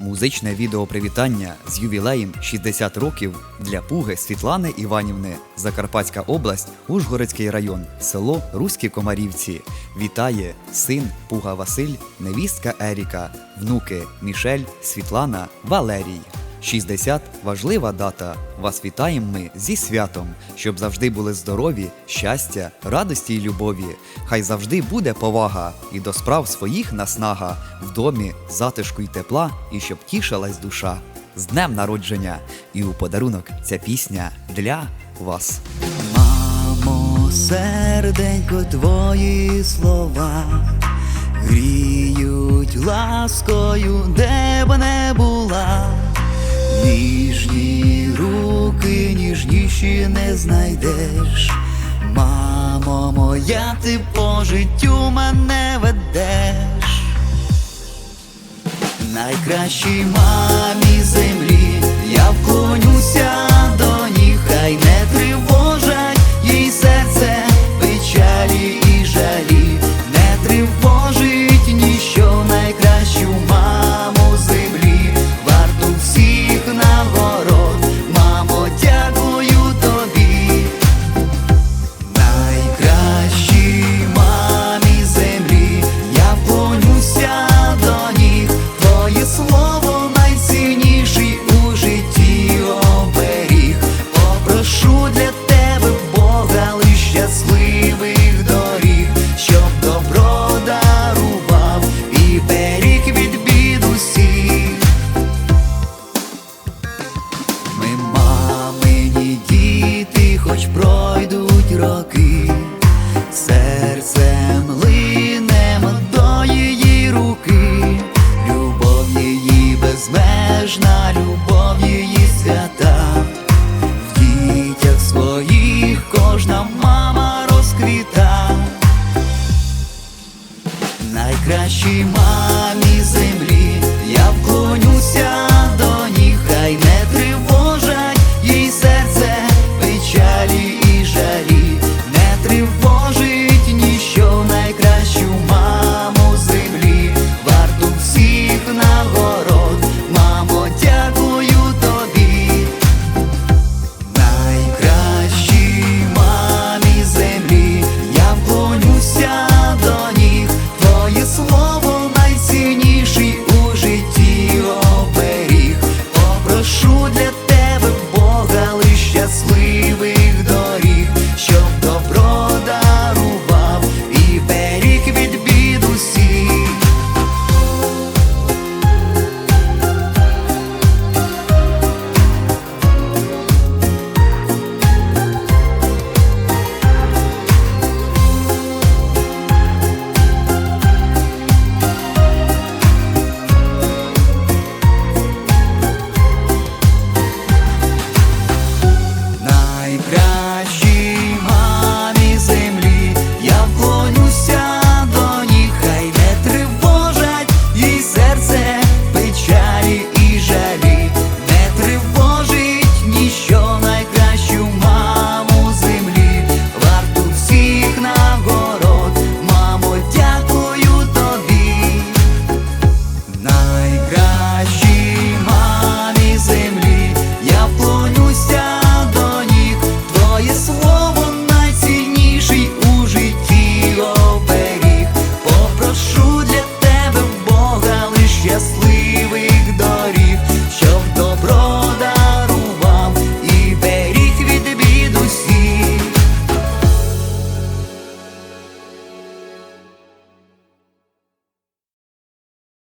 Музичне відео привітання з ювілеєм 60 років для Пуги Світлани Іванівни, Закарпатська область, Ужгородський район, село Руські Комарівці. Вітає син Пуга Василь, невістка Еріка, внуки Мішель, Світлана, Валерій. 60 важлива дата. Вас вітаємо ми зі святом, щоб завжди були здорові, щастя, радості й любові. Хай завжди буде повага і до справ своїх наснага, в домі затишку й тепла, і щоб тішилась душа. З днем народження! І у подарунок ця пісня для вас. Мамо, серденько, твої слова гріють ласкою, де б не була. Ніжні руки, ніжніші не знайдеш. Мамо моя, ти по життю мене ведеш. Найкращій мамі землі, Попрошу для тебе Бога лиш щасливих доріг, щоб добро дарував і беріг від бід усіх. Ми мамині діти, хоч пройдуть роки, серцем линемо до її руки, любов її безмежна. She 的。